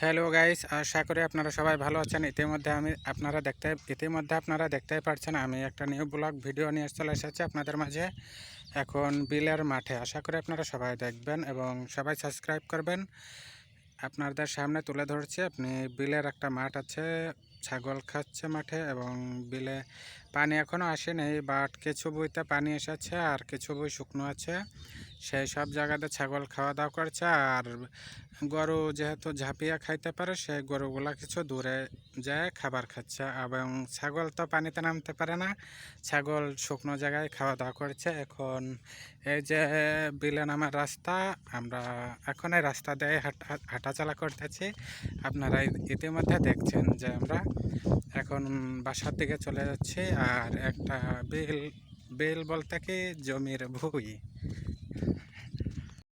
Hello guys আশা করি আপনারা সবাই ভালো আছেন। ইতিমধ্যে আমি আপনারা দেখতে, ইতিমধ্যে আপনারা দেখতেই পারছেন, আমি একটা নিউ ব্লগ ভিডিও নিয়ে চলে এসেছি আপনাদের মাঝে। এখন বিলের মাঠে, আশা করি আপনারা সবাই দেখবেন এবং সবাই সাবস্ক্রাইব করবেন। আপনাদের সামনে তুলে ধরছি, আপনি বিলের একটা মাঠ আছে, ছাগল খাচ্ছে মাঠে এবং বিলে পানি এখনও আসেনি বাট কিছু বইতে পানি এসেছে আর কিছু বই শুকনো আছে। সেই সব জায়গাতে ছাগল খাওয়া দাওয়া করছে আর গরু যেহেতু ঝাঁপিয়ে খাইতে পারে, সেই গরুগুলা কিছু দূরে যায় খাবার খাচ্ছে। এবং ছাগল তো পানিতে নামতে পারে না, ছাগল শুকনো জায়গায় খাওয়া দাওয়া করছে। এখন এই যে বিলে নামার রাস্তা, আমরা এখন এই রাস্তা দিয়ে হাঁটা, হাঁটাচলা করতেছি। আপনারা ইতিমধ্যে দেখছেন যে আমরা এখন বাসার দিকে চলে যাচ্ছি আর একটা বেল বেল বলতে কি? জমির ভুঁই।